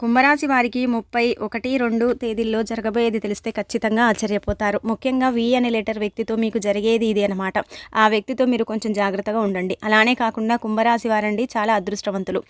కుంభరాశి వారికి ముప్పై ఒకటి రెండు తేదీల్లో జరగబోయేది తెలిస్తే ఖచ్చితంగా ఆశ్చర్యపోతారు. ముఖ్యంగా వి అనే లెటర్ వ్యక్తితో మీకు జరిగేది ఇది అనమాట ఆ వ్యక్తితో మీరు కొంచెం జాగ్రత్తగా ఉండండి. అలానే కాకుండా కుంభరాశి వారండి చాలా అదృష్టవంతులు.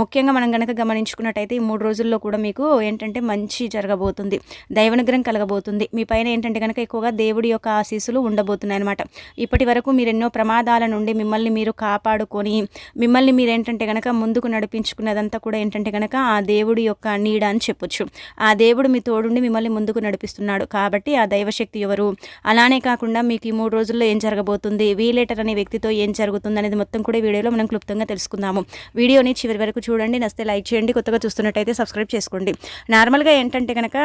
ముఖ్యంగా మనం కనుక గమనించుకున్నట్టయితే ఈ మూడు రోజుల్లో కూడా మీకు ఏంటంటే మంచి జరగబోతుంది. దైవనుగ్రహం కలగబోతుంది. మీ పైన ఏంటంటే కనుక ఎక్కువగా దేవుడి యొక్క ఆశీస్సులు ఉండబోతున్నాయి అనమాట ఇప్పటి వరకు మీరు ఎన్నో ప్రమాదాల నుండి మిమ్మల్ని మీరు కాపాడుకొని మిమ్మల్ని మీరు ఏంటంటే కనుక ముందుకు నడిపించుకున్నదంతా కూడా ఏంటంటే కనుక ఆ దేవుడి యొక్క నీడ అని చెప్పొచ్చు. ఆ దేవుడు మీ తోడుండి మిమ్మల్ని ముందుకు నడిపిస్తున్నాడు. కాబట్టి ఆ దైవశక్తి ఎవరు? అలానే కాకుండా మీకు ఈ మూడు రోజుల్లో ఏం జరగబోతుంది? వీలేటర్ అనే వ్యక్తితో ఏం జరుగుతుంది అనేది మొత్తం కూడా వీడియోలో మనం క్లుప్తంగా తెలుసుకుందాము. వీడియోని చివరి వరకు చూడండి. నస్తే లైక్ చేయండి. కొత్తగా చూస్తున్నట్టయితే సబ్స్క్రైబ్ చేసుకోండి. నార్మల్గా ఏంటంటే కనుక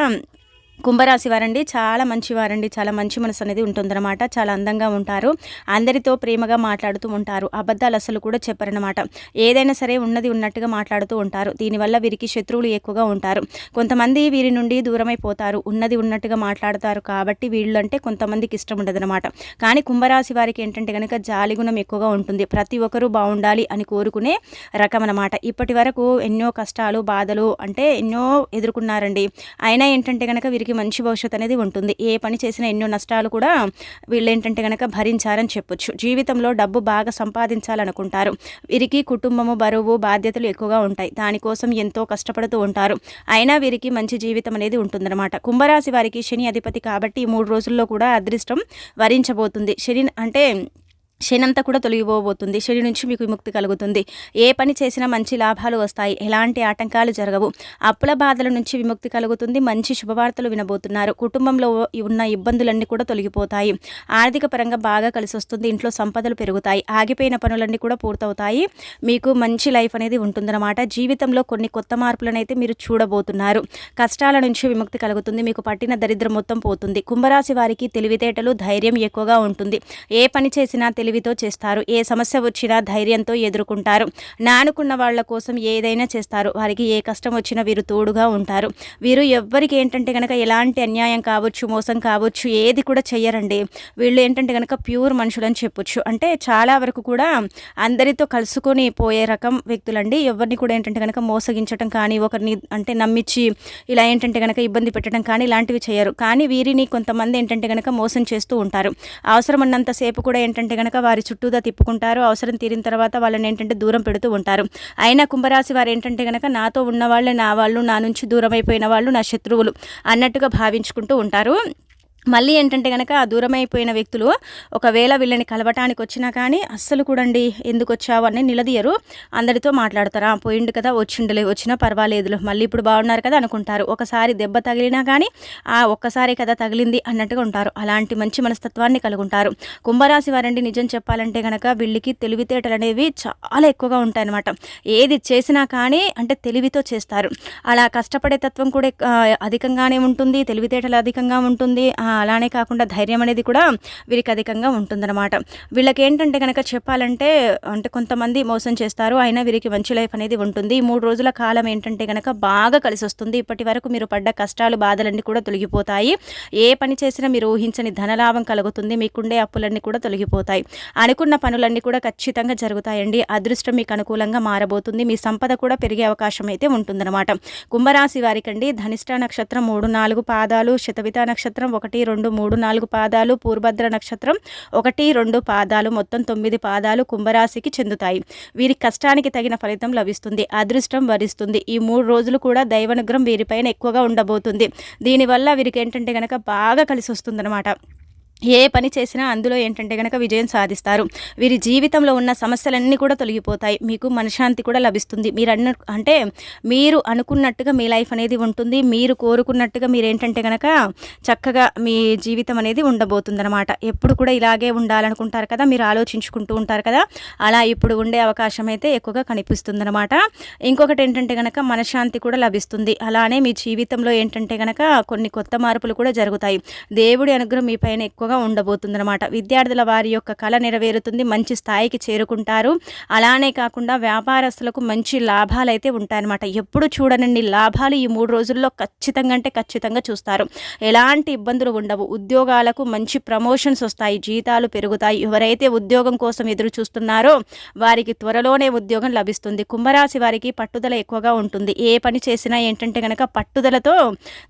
కుంభరాశి వారండి చాలా మంచివారండి చాలా మంచి మనసు అనేది ఉంటుందన్నమాట చాలా అందంగా ఉంటారు అందరితో ప్రేమగా మాట్లాడుతూ ఉంటారు అబద్ధాలు అసలు కూడా చెప్పరనమాట ఏదైనా సరే ఉన్నది ఉన్నట్టుగా మాట్లాడుతూ ఉంటారు దీనివల్ల వీరికి శత్రువులు ఎక్కువగా ఉంటారు కొంతమంది వీరి నుండి దూరమైపోతారు ఉన్నది ఉన్నట్టుగా మాట్లాడతారు కాబట్టి వీళ్ళు అంటే కొంతమందికి ఇష్టం ఉండదన్నమాట కానీ కుంభరాశి వారికి ఏంటంటే కనుక జాలిగుణం ఎక్కువగా ఉంటుంది ప్రతి ఒక్కరూ బాగుండాలి అని కోరుకునే రకం అనమాట ఇప్పటి వరకు ఎన్నో కష్టాలు బాధలు అంటే ఎన్నో ఎదుర్కొన్నారండి అయినా ఏంటంటే కనుక వీరికి వీరికి మంచి భవిష్యత్తు అనేది ఉంటుంది. ఏ పని చేసినా ఎన్నో నష్టాలు కూడా వీళ్ళు ఏంటంటే కనుక భరించారని చెప్పొచ్చు. జీవితంలో డబ్బు బాగా సంపాదించాలనుకుంటారు. వీరికి కుటుంబము బరువు బాధ్యతలు ఎక్కువగా ఉంటాయి. దానికోసం ఎంతో కష్టపడుతూ ఉంటారు. అయినా వీరికి మంచి జీవితం అనేది ఉంటుందన్నమాట. కుంభరాశి వారికి శని అధిపతి కాబట్టి ఈ మూడు రోజుల్లో కూడా అదృష్టం వరించబోతుంది. శని అంటే శని అంతా కూడా తొలగిపోబోతుంది. శని నుంచి మీకు విముక్తి కలుగుతుంది. ఏ పని చేసినా మంచి లాభాలు వస్తాయి. ఎలాంటి ఆటంకాలు జరగవు. అప్పుల బాధల నుంచి విముక్తి కలుగుతుంది. మంచి శుభవార్తలు వినబోతున్నారు. కుటుంబంలో ఉన్న ఇబ్బందులన్నీ కూడా తొలగిపోతాయి. ఆర్థిక పరంగా బాగా కలిసి వస్తుంది ఇంట్లో సంపదలు పెరుగుతాయి. ఆగిపోయిన పనులన్నీ కూడా పూర్తవుతాయి. మీకు మంచి లైఫ్ అనేది ఉంటుందన్నమాట. జీవితంలో కొన్ని కొత్త మార్పులను అయితే మీరు చూడబోతున్నారు. కష్టాల నుంచి విముక్తి కలుగుతుంది. మీకు పట్టిన దరిద్రం మొత్తం పోతుంది. కుంభరాశి వారికి తెలివితేటలు ధైర్యం ఎక్కువగా ఉంటుంది. ఏ పని చేసినా తెలివి తెలివితో చేస్తారు. ఏ సమస్య వచ్చినా ధైర్యంతో ఎదుర్కొంటారు. నానుకున్న వాళ్ళ కోసం ఏదైనా చేస్తారు. వారికి ఏ కష్టం వచ్చినా వీరు తోడుగా ఉంటారు. వీరు ఎవ్వరికి ఏంటంటే కనుక ఎలాంటి అన్యాయం కావచ్చు మోసం కావచ్చు ఏది కూడా చెయ్యరండి. వీళ్ళు ఏంటంటే కనుక ప్యూర్ మనుషులు అని చెప్పొచ్చు. అంటే చాలా వరకు కూడా అందరితో కలుసుకొని పోయే రకం వ్యక్తులండి. ఎవరిని కూడా ఏంటంటే కనుక మోసగించడం కానీ ఒకరిని అంటే నమ్మించి ఇలా ఏంటంటే కనుక ఇబ్బంది పెట్టడం కానీ ఇలాంటివి చేయరు కానీ వీరిని కొంతమంది ఏంటంటే కనుక మోసం చేస్తూ ఉంటారు. అవసరం ఉన్నంతసేపు కూడా ఏంటంటే కనుక వారి చుట్టూదా తిప్పుకుంటారు అవసరం తీరిన తర్వాత వాళ్ళని ఏంటంటే దూరం పెడుతూ ఉంటారు. అయినా కుంభరాశి వారు ఏంటంటే కనుక నాతో ఉన్న వాళ్ళే నా వాళ్ళు నా నుంచి దూరం అయిపోయిన వాళ్ళు నా శత్రువులు అన్నట్టుగా భావించుకుంటూ ఉంటారు. మళ్ళీ ఏంటంటే కనుక ఆ దూరమైపోయిన వ్యక్తులు ఒకవేళ వీళ్ళని కలవటానికి వచ్చినా కానీ అస్సలు కూడండి ఎందుకు వచ్చావు అని నిలదీయరు. అందరితో మాట్లాడతారా? పోయిండు కదా వచ్చిండలే వచ్చినా పర్వాలేదు మళ్ళీ ఇప్పుడు బాగున్నారు కదా అనుకుంటారు. ఒకసారి దెబ్బ తగిలినా కానీ ఆ ఒక్కసారి కదా తగిలింది అన్నట్టుగా ఉంటారు. అలాంటి మంచి మనస్తత్వాన్ని కలుగుంటారు. కుంభరాశి వారండి నిజం చెప్పాలంటే కనుక వీళ్ళకి తెలివితేటలు అనేవి చాలా ఎక్కువగా ఉంటాయన్నమాట. ఏది చేసినా కానీ అంటే తెలివితో చేస్తారు. అలా కష్టపడే తత్వం కూడా అధికంగానే ఉంటుంది తెలివితేటలు అధికంగా ఉంటుంది. అలానే కాకుండా ధైర్యం అనేది కూడా వీరికి అధికంగా ఉంటుందన్నమాట. వీళ్ళకి ఏంటంటే కనుక చెప్పాలంటే అంటే కొంతమంది మోసం చేస్తారు అయినా వీరికి మంచి లైఫ్ అనేది ఉంటుంది. ఈ మూడు రోజుల కాలం ఏంటంటే కనుక బాగా కలిసి వస్తుంది ఇప్పటి వరకు మీరు పడ్డ కష్టాలు బాధలన్నీ కూడా తొలగిపోతాయి. ఏ పని చేసినా మీరు ఊహించని ధనలాభం కలుగుతుంది. మీకుండే అప్పులన్నీ కూడా తొలగిపోతాయి. అనుకున్న పనులన్నీ కూడా ఖచ్చితంగా జరుగుతాయండి. అదృష్టం మీకు అనుకూలంగా మారబోతుంది. మీ సంపద కూడా పెరిగే అవకాశం అయితే ఉంటుందన్నమాట. కుంభరాశి వారికండి ధనిష్ట నక్షత్రం మూడు నాలుగు పాదాలు శతవిత నక్షత్రం ఒకటి రెండు మూడు నాలుగు పాదాలు పూర్భద్ర నక్షత్రం ఒకటి రెండు పాదాలు మొత్తం తొమ్మిది పాదాలు కుంభరాశికి చెందుతాయి. వీరి కష్టానికి తగిన ఫలితం లభిస్తుంది అదృష్టం వరిస్తుంది. ఈ మూడు రోజులు కూడా దైవనుగ్రహం వీరిపైన ఎక్కువగా ఉండబోతుంది. దీనివల్ల వీరికి ఏంటంటే కనుక బాగా కలిసి వస్తుందన్నమాట ఏ పని చేసినా అందులో ఏంటంటే కనుక విజయం సాధిస్తారు. వీరి జీవితంలో ఉన్న సమస్యలన్నీ కూడా తొలగిపోతాయి. మీకు మనశ్శాంతి కూడా లభిస్తుంది. మీరు అన్న అంటే మీరు అనుకున్నట్టుగా మీ లైఫ్ అనేది ఉంటుంది. మీరు కోరుకున్నట్టుగా మీరు ఏంటంటే కనుక చక్కగా మీ జీవితం అనేది ఉండబోతుందన్నమాట. ఎప్పుడు కూడా ఇలాగే ఉండాలనుకుంటారు కదా మీరు ఆలోచించుకుంటూ ఉంటారు కదా అలా ఇప్పుడు ఉండే అవకాశం అయితే ఎక్కువగా కనిపిస్తుందన్నమాట. ఇంకొకటి ఏంటంటే కనుక మనశ్శాంతి కూడా లభిస్తుంది. అలానే మీ జీవితంలో ఏంటంటే కనుక కొన్ని కొత్త మార్పులు కూడా జరుగుతాయి. దేవుడి అనుగ్రహం మీ పైన ఎక్కువగా ఎక్కువగా ఉండబోతుందన్నమాట. విద్యార్థుల వారి యొక్క కళ నెరవేరుతుంది మంచి స్థాయికి చేరుకుంటారు. అలానే కాకుండా వ్యాపారస్తులకు మంచి లాభాలు అయితే ఉంటాయన్నమాట. ఎప్పుడు చూడనండి లాభాలు ఈ మూడు రోజుల్లో ఖచ్చితంగా అంటే ఖచ్చితంగా చూస్తారు. ఎలాంటి ఇబ్బందులు ఉండవు. ఉద్యోగాలకు మంచి ప్రమోషన్స్ వస్తాయి జీతాలు పెరుగుతాయి. ఎవరైతే ఉద్యోగం కోసం ఎదురు చూస్తున్నారో వారికి త్వరలోనే ఉద్యోగం లభిస్తుంది. కుంభరాశి వారికి పట్టుదల ఎక్కువగా ఉంటుంది. ఏ పని చేసినా ఏంటంటే కనుక పట్టుదలతో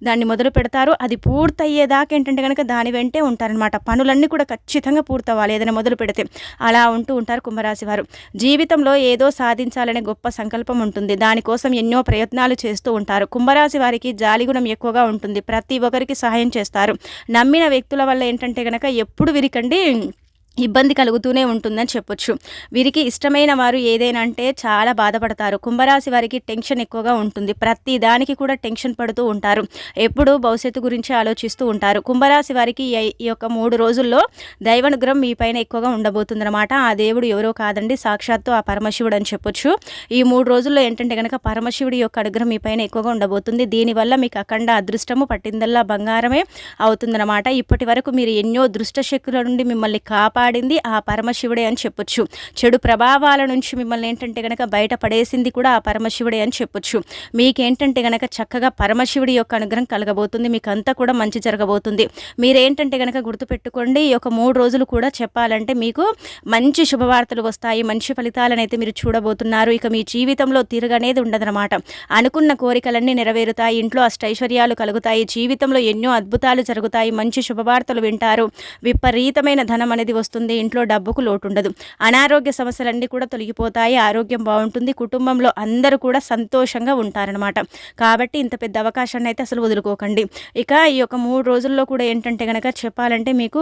దాన్ని మొదలు పెడతారు అది పూర్తయ్యేదాకా ఏంటంటే కనుక దాని వెంటే ఉంటారనమాట పనులన్నీ కూడా ఖచ్చితంగా పూర్తవ్వాలి ఏదైనా మొదలు పెడితే. అలా ఉంటూ ఉంటారు కుంభరాశి వారు జీవితంలో ఏదో సాధించాలనే గొప్ప సంకల్పం ఉంటుంది. దానికోసం ఎన్నో ప్రయత్నాలు చేస్తూ ఉంటారు. కుంభరాశి వారికి జాలిగుణం ఎక్కువగా ఉంటుంది. ప్రతి ఒక్కరికి సహాయం చేస్తారు. నమ్మిన వ్యక్తుల వల్ల ఏంటంటే కనుక ఎప్పుడు విరికండి ఇబ్బంది కలుగుతూనే ఉంటుందని చెప్పొచ్చు. వీరికి ఇష్టమైన వారు ఏదైనా అంటే చాలా బాధపడతారు. కుంభరాశి వారికి టెన్షన్ ఎక్కువగా ఉంటుంది. ప్రతి దానికి కూడా టెన్షన్ పడుతూ ఉంటారు. ఎప్పుడూ భవిష్యత్తు గురించి ఆలోచిస్తూ ఉంటారు. కుంభరాశి వారికి ఈ యొక్క మూడు రోజుల్లో దైవనుగ్రహం మీ పైన ఎక్కువగా ఉండబోతుందన్నమాట. ఆ దేవుడు ఎవరో కాదండి సాక్షాత్తు ఆ పరమశివుడు అని చెప్పొచ్చు. ఈ మూడు రోజుల్లో ఏంటంటే కనుక పరమశివుడి యొక్క అనుగ్రహం మీ పైన ఎక్కువగా ఉండబోతుంది. దీనివల్ల మీకు అఖండ అదృష్టము పట్టిందల్లా బంగారమే అవుతుందన్నమాట. ఇప్పటి వరకు మీరు ఎన్నో దృష్ట శక్తుల నుండి మిమ్మల్ని కాపా కాపాడింది ఆ పరమశివుడే అని చెప్పొచ్చు. చెడు ప్రభావాల నుంచి మిమ్మల్ని ఏంటంటే గనక బయట పడేసింది కూడా ఆ పరమశివుడే అని చెప్పొచ్చు. మీకేంటంటే గనక చక్కగా పరమశివుడి యొక్క అనుగ్రహం కలగబోతుంది. మీకు అంతా కూడా మంచి జరగబోతుంది. మీరేంటంటే గనక గుర్తుపెట్టుకోండి ఈ యొక్క మూడు రోజులు కూడా చెప్పాలంటే మీకు మంచి శుభవార్తలు వస్తాయి. మంచి ఫలితాలను అయితే మీరు చూడబోతున్నారు. ఇక మీ జీవితంలో తిరగనేది ఉండదనమాట అనుకున్న కోరికలన్నీ నెరవేరుతాయి. ఇంట్లో అష్టైశ్వర్యాలు కలుగుతాయి. జీవితంలో ఎన్నో అద్భుతాలు జరుగుతాయి. మంచి శుభవార్తలు వింటారు. విపరీతమైన ధనం అనేది వస్తుంది. వస్తుంది. ఇంట్లో డబ్బుకు లోటు ఉండదు అనారోగ్య సమస్యలన్నీ కూడా తొలగిపోతాయి. ఆరోగ్యం బాగుంటుంది. కుటుంబంలో అందరూ కూడా సంతోషంగా ఉంటారనమాట కాబట్టి ఇంత పెద్ద అవకాశాన్ని అయితే అసలు వదులుకోకండి. ఇక ఈ యొక్క మూడు రోజుల్లో కూడా ఏంటంటే కనుక చెప్పాలంటే మీకు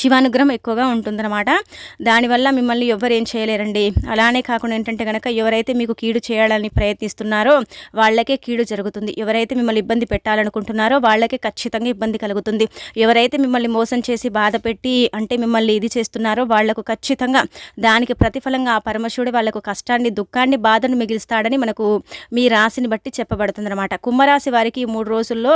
శివానుగ్రహం ఎక్కువగా ఉంటుందన్నమాట. దానివల్ల మిమ్మల్ని ఎవరు ఏం చేయలేరండి. అలానే కాకుండా ఏంటంటే కనుక ఎవరైతే మీకు కీడు చేయాలని ప్రయత్నిస్తున్నారో వాళ్ళకే కీడు జరుగుతుంది. ఎవరైతే మిమ్మల్ని ఇబ్బంది పెట్టాలనుకుంటున్నారో వాళ్ళకే ఖచ్చితంగా ఇబ్బంది కలుగుతుంది. ఎవరైతే మిమ్మల్ని మోసం చేసి బాధ పెట్టి అంటే మిమ్మల్ని ఇది చేస్తున్నారో వాళ్ళకు ఖచ్చితంగా దానికి ప్రతిఫలంగా ఆ పరమశివుడు వాళ్ళకు కష్టాన్ని దుఃఖాన్ని బాధను మిగిలిస్తాడని మనకు మీ రాశిని బట్టి చెప్పబడుతుంది అనమాట కుంభరాశి వారికి ఈ మూడు రోజుల్లో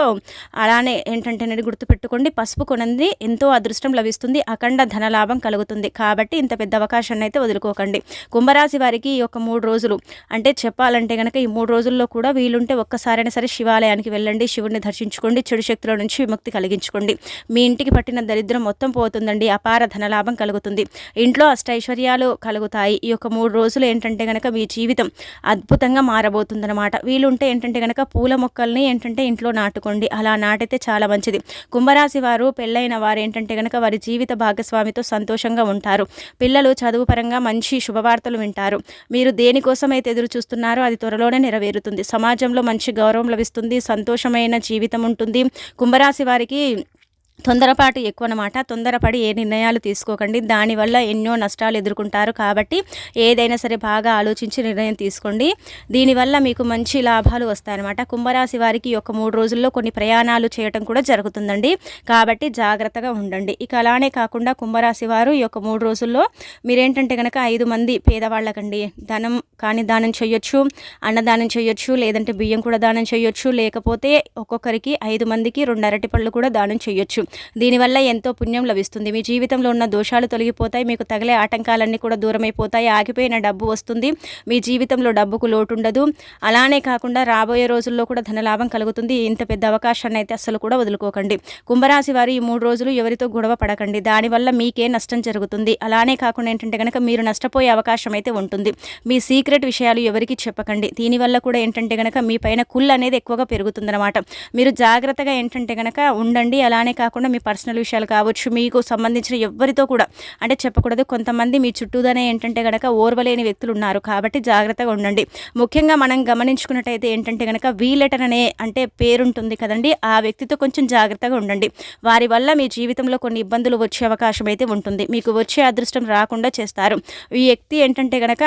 అలానే ఏంటంటే గుర్తుపెట్టుకోండి. పసుపు కొనంది ఎంతో అదృష్టం లభిస్తుంది. వస్తుంది. అఖండ ధనలాభం కలుగుతుంది. కాబట్టి ఇంత పెద్ద అవకాశాన్ని అయితే వదులుకోకండి. కుంభరాశి వారికి ఈ యొక్క మూడు రోజులు అంటే చెప్పాలంటే కనుక ఈ మూడు రోజుల్లో కూడా వీలుంటే ఒక్కసారైనా సరే శివాలయానికి వెళ్ళండి. శివుడిని దర్శించుకోండి. చెడు శక్తుల నుంచి విముక్తి కలిగించుకోండి. మీ ఇంటికి పట్టిన దరిద్రం మొత్తం పోతుందండి. అపార ధనలాభం కలుగుతుంది. ఇంట్లో అష్టైశ్వర్యాలు కలుగుతాయి. ఈ యొక్క మూడు రోజులు ఏంటంటే కనుక మీ జీవితం అద్భుతంగా మారబోతుందన్నమాట. వీలుంటే ఏంటంటే కనుక పూల మొక్కల్ని ఏంటంటే ఇంట్లో నాటుకోండి. అలా నాటితే చాలా మంచిది. కుంభరాశి వారు పెళ్ళైన వారు ఏంటంటే కనుక వారి జీవితం జీవిత భాగస్వామితో సంతోషంగా ఉంటారు. పిల్లలు చదువు పరంగా మంచి శుభవార్తలు వింటారు. మీరు దేనికోసమైతే ఎదురు చూస్తున్నారో అది త్వరలోనే నెరవేరుతుంది. సమాజంలో మంచి గౌరవం లభిస్తుంది. సంతోషమైన జీవితం ఉంటుంది. కుంభరాశి వారికి తొందరపాటు ఎక్కువ అనమాట తొందరపడి ఏ నిర్ణయాలు తీసుకోకండి. దానివల్ల ఎన్నో నష్టాలు ఎదుర్కొంటారు కాబట్టి ఏదైనా సరే బాగా ఆలోచించి నిర్ణయం తీసుకోండి. దీనివల్ల మీకు మంచి లాభాలు వస్తాయన్నమాట. కుంభరాశి వారికి ఒక మూడు రోజుల్లో కొన్ని ప్రయాణాలు చేయటం కూడా జరుగుతుందండి. కాబట్టి జాగ్రత్తగా ఉండండి. ఇక అలానే కాకుండా కుంభరాశి వారు ఈ యొక్క మూడు రోజుల్లో మీరేంటంటే కనుక ఐదు మంది పేదవాళ్ళకండి. ధనం కానీ దానం చేయొచ్చు అన్నదానం చేయొచ్చు లేదంటే బియ్యం కూడా దానం చేయొచ్చు లేకపోతే ఒక్కొక్కరికి ఐదు మందికి రెండు అరటి పళ్ళు కూడా దానం చేయొచ్చు. దీనివల్ల ఎంతో పుణ్యం లభిస్తుంది. మీ జీవితంలో ఉన్న దోషాలు తొలగిపోతాయి. మీకు తగిలే ఆటంకాలన్నీ కూడా దూరమైపోతాయి. ఆగిపోయిన డబ్బు వస్తుంది. మీ జీవితంలో డబ్బుకు లోటు ఉండదు అలానే కాకుండా రాబోయే రోజుల్లో కూడా ధనలాభం కలుగుతుంది. ఇంత పెద్ద అవకాశాన్ని అయితే అస్సలు కూడా వదులుకోకండి. కుంభరాశి వారు ఈ మూడు రోజులు ఎవరితో గొడవ పడకండి. దానివల్ల మీకే నష్టం జరుగుతుంది. అలానే కాకుండా ఏంటంటే కనుక మీరు నష్టపోయే అవకాశం అయితే ఉంటుంది. మీ సీక్రెట్ విషయాలు ఎవరికి చెప్పకండి. దీనివల్ల కూడా ఏంటంటే కనుక మీ పైన కుల్ అనేది ఎక్కువగా పెరుగుతుందన్నమాట. మీరు జాగ్రత్తగా ఏంటంటే కనుక ఉండండి. అలానే కాకుండా కాకుండా మీ పర్సనల్ విషయాలు కావచ్చు మీకు సంబంధించిన ఎవరితో కూడా అంటే చెప్పకూడదు. కొంతమంది మీ చుట్టూదనే ఏంటంటే కనుక ఓర్వలేని వ్యక్తులు ఉన్నారు కాబట్టి జాగ్రత్తగా ఉండండి. ముఖ్యంగా మనం గమనించుకున్నట్టయితే ఏంటంటే కనుక వీ లెటర్ అనే అంటే పేరుంటుంది కదండి ఆ వ్యక్తితో కొంచెం జాగ్రత్తగా ఉండండి. వారి వల్ల మీ జీవితంలో కొన్ని ఇబ్బందులు వచ్చే అవకాశం అయితే ఉంటుంది. మీకు వచ్చే అదృష్టం రాకుండా చేస్తారు. ఈ వ్యక్తి ఏంటంటే కనుక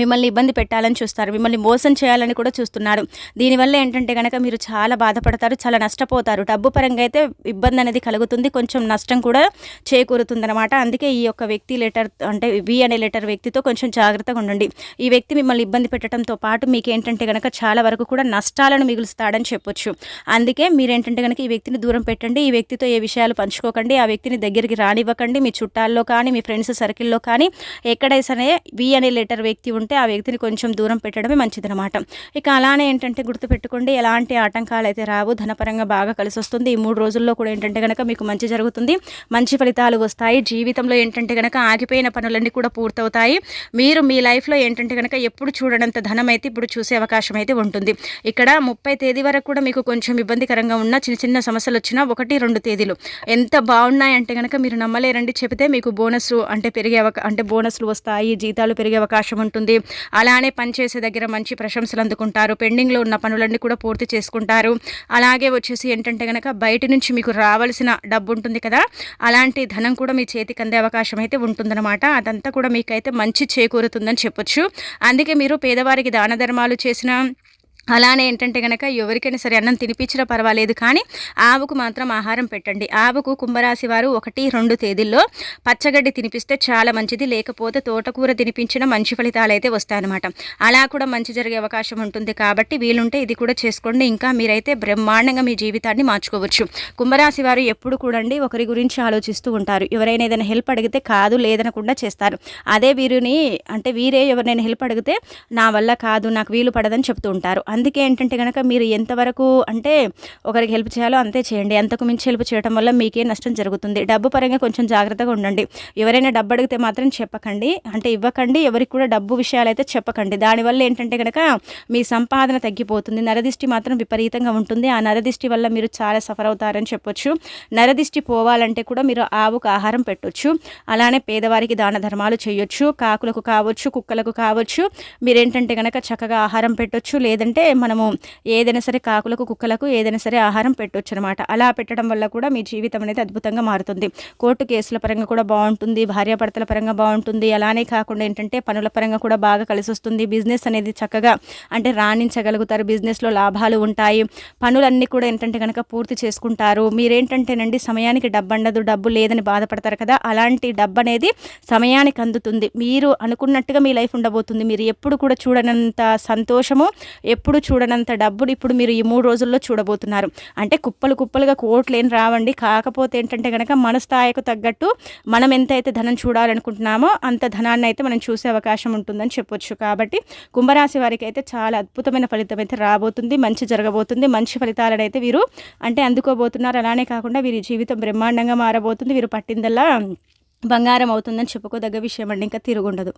మిమ్మల్ని ఇబ్బంది పెట్టాలని చూస్తారు. మిమ్మల్ని మోసం చేయాలని కూడా చూస్తున్నారు. దీనివల్ల ఏంటంటే కనుక మీరు చాలా బాధపడతారు చాలా నష్టపోతారు. డబ్బు పరంగా అయితే ఇబ్బంది అనేది కలుగుతుంది. కొంచెం నష్టం కూడా చేకూరుతుందనమాట అందుకే ఈ యొక్క వ్యక్తి లెటర్ అంటే వి అనే లెటర్ వ్యక్తితో కొంచెం జాగ్రత్తగా ఉండండి. ఈ వ్యక్తి మిమ్మల్ని ఇబ్బంది పెట్టడంతో పాటు మీకు ఏంటంటే కనుక చాలా వరకు కూడా నష్టాలను మిగులుస్తాడని చెప్పొచ్చు. అందుకే మీరేంటంటే కనుక ఈ వ్యక్తిని దూరం పెట్టండి. ఈ వ్యక్తితో ఏ విషయాలు పంచుకోకండి. ఆ వ్యక్తిని దగ్గరికి రానివ్వకండి. మీ చుట్టాల్లో కానీ మీ ఫ్రెండ్స్ సర్కిల్లో కానీ ఎక్కడైనా వి అనే లెటర్ వ్యక్తి ఉంటే ఆ వ్యక్తిని కొంచెం దూరం పెట్టడమే మంచిదనమాట ఇక అలానే ఏంటంటే గుర్తుపెట్టుకోండి ఎలాంటి ఆటంకాలు అయితే రావు ధనపరంగా బాగా కలిసి వస్తుంది ఈ మూడు రోజుల్లో కూడా ఏంటంటే కనుక మీకు మంచి జరుగుతుంది. మంచి ఫలితాలు వస్తాయి. జీవితంలో ఏంటంటే కనుక ఆగిపోయిన పనులన్నీ కూడా పూర్తవుతాయి. మీరు మీ లైఫ్లో ఏంటంటే కనుక ఎప్పుడు చూడడంత ధనం అయితే ఇప్పుడు చూసే అవకాశం అయితే ఉంటుంది. ఇక్కడ ముప్పై తేదీ వరకు కూడా మీకు కొంచెం ఇబ్బందికరంగా ఉన్న చిన్న చిన్న సమస్యలు వచ్చినా ఒకటి రెండు తేదీలు. ఎంత బాగున్నాయంటే కనుక మీరు నమ్మలేరండి. చెబితే మీకు బోనస్ అంటే పెరిగే అవకా అంటే బోనస్లు వస్తాయి జీతాలు పెరిగే అవకాశం ఉంటుంది. అలానే పనిచేసే దగ్గర మంచి ప్రశంసలు అందుకుంటారు. పెండింగ్లో ఉన్న పనులన్నీ కూడా పూర్తి చేసుకుంటారు. అలాగే వచ్చేసి ఏంటంటే కనుక బయట నుంచి మీకు రావాల్సిన డబ్బు ఉంటుంది కదా అలాంటి ధనం కూడా మీ చేతికి అందే అవకాశం అయితే ఉంటుందన్నమాట. అదంతా కూడా మీకైతే మంచి చేకూరుతుందని చెప్పొచ్చు. అందుకే మీరు పేదవారికి దాన ధర్మాలు చేసిన అలానే ఏంటంటే కనుక ఎవరికైనా సరే అన్నం తినిపించినా పర్వాలేదు కానీ ఆవుకు మాత్రం ఆహారం పెట్టండి. ఆవుకు కుంభరాశి వారు ఒకటి రెండు తేదీల్లో పచ్చగడ్డి తినిపిస్తే చాలా మంచిది. లేకపోతే తోటకూర తినిపించిన మంచి ఫలితాలు అయితే వస్తాయన్నమాట. అలా కూడా మంచి జరిగే అవకాశం ఉంటుంది కాబట్టి వీలుంటే ఇది కూడా చేసుకోండి. ఇంకా మీరైతే బ్రహ్మాండంగా మీ జీవితాన్ని మార్చుకోవచ్చు. కుంభరాశి వారు ఎప్పుడు కూడండి ఒకరి గురించి ఆలోచిస్తూ ఉంటారు. ఎవరైనా ఏదైనా హెల్ప్ అడిగితే కాదు లేదనకుండా చేస్తారు. అదే వీరిని అంటే వీరే ఎవరినైనా హెల్ప్ అడిగితే నా వల్ల కాదు నాకు వీలు పడదని చెప్తూ ఉంటారు. అందుకే ఏంటంటే కనుక మీరు ఎంతవరకు అంటే ఒకరికి హెల్ప్ చేయాలో అంతే చేయండి. అంతకు మించి హెల్ప్ చేయడం వల్ల మీకే నష్టం జరుగుతుంది. డబ్బు పరంగా కొంచెం జాగ్రత్తగా ఉండండి. ఎవరైనా డబ్బు అడిగితే మాత్రం చెప్పకండి. అంటే ఇవ్వకండి. ఎవరికి కూడా డబ్బు విషయాలు అయితే చెప్పకండి. దానివల్ల ఏంటంటే కనుక మీ సంపాదన తగ్గిపోతుంది. నరదిష్టి మాత్రం విపరీతంగా ఉంటుంది. ఆ నరదిష్టి వల్ల మీరు చాలా సఫర్ అవుతారని చెప్పొచ్చు. నరదిష్టి పోవాలంటే కూడా మీరు ఆవుకు ఆహారం పెట్టొచ్చు. అలానే పేదవారికి దాన ధర్మాలు చేయొచ్చు. కాకులకు కావచ్చు కుక్కలకు కావచ్చు. మీరేంటంటే కనుక చక్కగా ఆహారం పెట్టొచ్చు. లేదంటే మనము ఏదైనా సరే కాకులకు కుక్కలకు ఏదైనా సరే ఆహారం పెట్టవచ్చు అనమాట అలా పెట్టడం వల్ల కూడా మీ జీవితం అనేది అద్భుతంగా మారుతుంది. కోర్టు కేసుల పరంగా కూడా బాగుంటుంది భార్యాభర్తల పరంగా బాగుంటుంది. అలానే కాకుండా ఏంటంటే పనుల పరంగా కూడా బాగా కలిసి వస్తుంది బిజినెస్ అనేది చక్కగా అంటే రాణించగలుగుతారు. బిజినెస్లో లాభాలు ఉంటాయి. పనులన్నీ కూడా ఏంటంటే కనుక పూర్తి చేసుకుంటారు. మీరేంటంటేనండి సమయానికి డబ్బు ఉండదు డబ్బు లేదని బాధపడతారు కదా. అలాంటి డబ్బు అనేది సమయానికి అందుతుంది. మీరు అనుకున్నట్టుగా మీ లైఫ్ ఉండబోతుంది. మీరు ఎప్పుడు కూడా చూడనంత సంతోషము ఎప్పుడు ఎప్పుడు చూడనంత డబ్బులు ఇప్పుడు మీరు ఈ మూడు రోజుల్లో చూడబోతున్నారు. అంటే కుప్పలు కుప్పలుగా కోట్లు ఏం రావండి. కాకపోతే ఏంటంటే కనుక మన స్థాయికి తగ్గట్టు మనం ఎంతైతే ధనం చూడాలనుకుంటున్నామో అంత ధనాన్ని అయితే మనం చూసే అవకాశం ఉంటుందని చెప్పొచ్చు. కాబట్టి కుంభరాశి వారికి అయితే చాలా అద్భుతమైన ఫలితం అయితే రాబోతుంది. మంచి జరగబోతుంది. మంచి ఫలితాలను అయితే వీరు అంటే అందుకోబోతున్నారు. అలానే కాకుండా వీరి జీవితం బ్రహ్మాండంగా మారబోతుంది. వీరు పట్టిందల్లా బంగారం అవుతుందని చెప్పుకోదగ్గ విషయం అండి. ఇంకా తిరుగుండదు.